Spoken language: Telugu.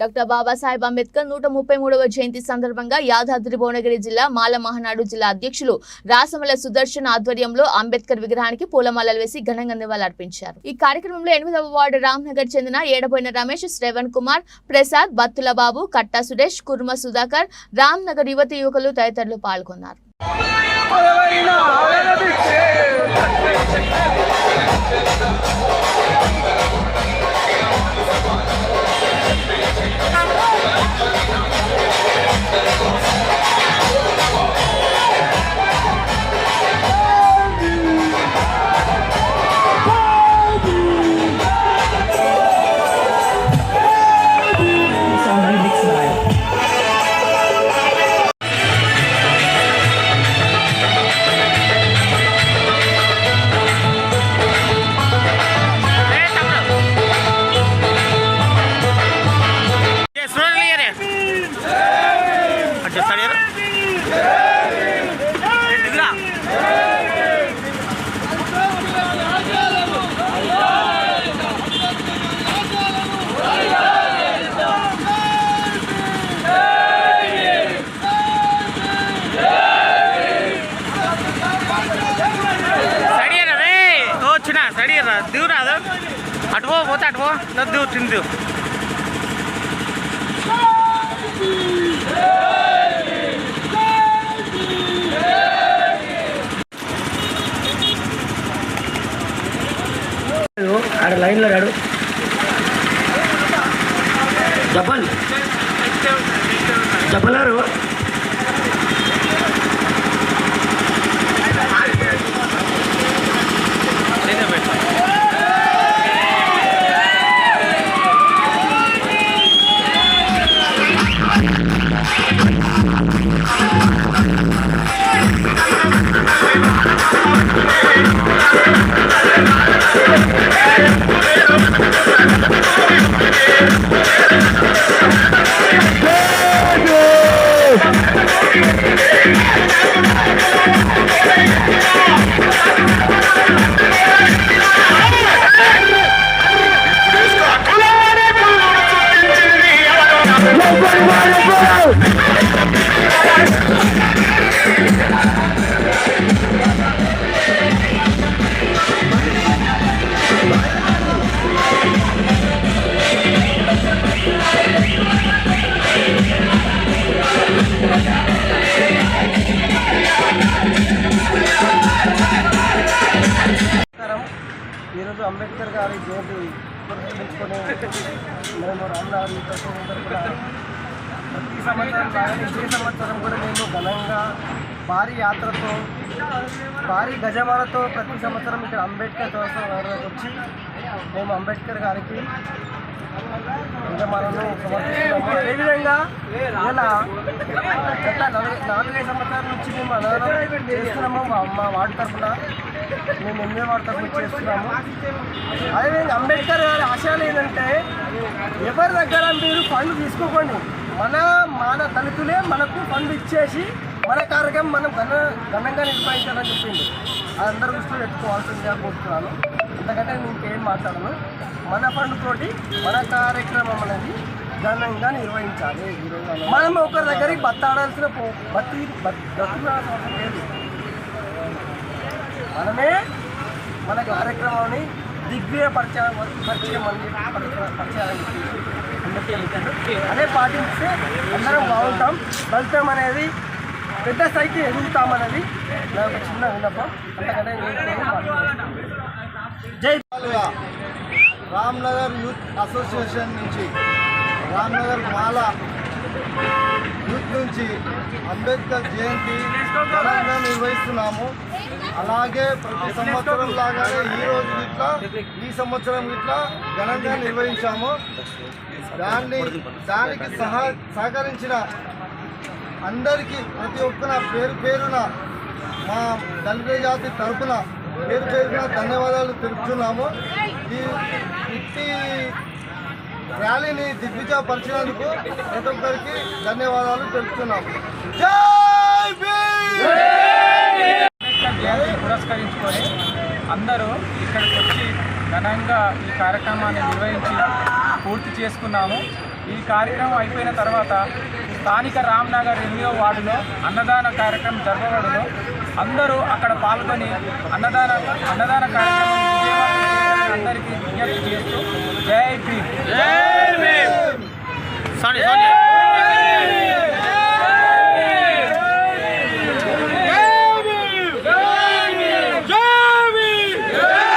డాక్టర్ బాబాసాహెబ్ అంబేద్కర్ నూట ముప్పై మూడవ జయంతి సందర్భంగా యాదాద్రి భువనగిరి జిల్లా మాల మహానాడు జిల్లా అధ్యక్షులు రాసమల సుదర్శన్ ఆధ్వర్యంలో అంబేద్కర్ విగ్రహానికి పూలమాలలు వేసి ఘనంగా నివాళులర్పించారు. ఈ కార్యక్రమంలో ఎనిమిదవ వార్డు రామ్నగర్ చెందిన ఏడబోయిన రమేష్ శ్రవణ్ కుమార్ ప్రసాద్ బత్తుల బాబు కట్టా సురేష్ కుర్మ సుధాకర్ రామ్నగర్ యువతి యువకులు తదితరులు పాల్గొన్నారు. చేస్తాడు సడియరా దూరాదు అటుపో పోతే అటుపో నువ్వు దూ తిందు ఆడ లైన్లో రాడు చెప్పండి చెప్పలేరు ఈరోజు అంబేద్కర్ గారి జయంతి పురస్కరించుకొని మేము రామ్నగర్ ప్రతి సంవత్సరం లాగానే ఈ సంవత్సరం కూడా మేము ఘనంగా భారీ యాత్రతో భారీ గజమాలతో ప్రతి సంవత్సరం ఇక్కడ అంబేద్కర్ చౌరస్తా వచ్చి మేము అంబేద్కర్ గారికి గజమాలను సమర్పిస్తున్నాము. అదేవిధంగా ఇలా గత నాలుగైదు సంవత్సరాల నుంచి మేము అన్నదానం చేస్తున్నాము మా మా వార్డు తరఫున. మేము ఎనిమిది వార్తకు వచ్చేస్తున్నాము. అదేవిధంగా అంబేద్కర్ గారి ఆశయాలు ఏంటంటే ఎవరి దగ్గర మీరు ఫండ్ తీసుకోకండి. మన మన దళితులే మనకు ఫండ్ ఇచ్చేసి మన కార్యక్రమం మనం ఘన ఘనంగా నిర్వహించాలని చెప్పింది. అది అందరూ దృష్టిలో పెట్టుకోవాల్సిందిగా కోరుతున్నాను. ఎందుకంటే నేను ఇంకేం మాట్లాడను. మన ఫండ్ తోటి మన కార్యక్రమం అనేది ఘనంగా నిర్వహించాలి. మనం ఒకరి దగ్గరికి బత్తాడాల్సిన పో బతి లేదు. మనమే మన కార్యక్రమాన్ని దిగ్విజయపరచ పరిచయం అని పరిచయాలని చెప్పి అదే పాటిస్తే అందరం బాగుంటాం. ఫలితం అనేది పెద్ద స్థాయికి ఎదుగుతామనేది నా ఒక చిన్న విన్నపం. అంతకంటే నేను జై రామ్నగర్ యూత్ అసోసియేషన్ నుంచి రామ్నగర్ మాల యూత్ నుంచి అంబేద్కర్ జయంతి ఘనంగా నిర్వహిస్తున్నాము. అలాగే ప్రతి సంవత్సరం లాగానే ఈ రోజు ఇట్లా ఈ సంవత్సరం ఇట్లా ఘనంగా నిర్వహించాము. దాన్ని దానికి సహా సహకరించిన అందరికీ ప్రతి ఒక్కన పేరు పేరున మా దళిత జాతి తరపున పేరు పేరున ధన్యవాదాలు తెలుపుతున్నాము. ఈ ఇట్టి ర్యాలీని దిగ్విజయపరిచినందుకు ప్రతి ఒక్కరికి ధన్యవాదాలు తెలుపుతున్నాం జై పురస్కరించుకొని అందరూ ఇక్కడికి వచ్చి ఘనంగా ఈ కార్యక్రమాన్ని నిర్వహించి పూర్తి చేసుకున్నాము. ఈ కార్యక్రమం అయిపోయిన తర్వాత స్థానిక రామ్నగర్ ఎనిమిదో వార్డులో అన్నదాన కార్యక్రమం జరగబడును. అందరూ అక్కడ పాల్గొని అన్నదాన అన్నదాన కార్యక్రమం అందరికీ విజ్ఞప్తి చేస్తూ జై భీమ్ సారీ సారీ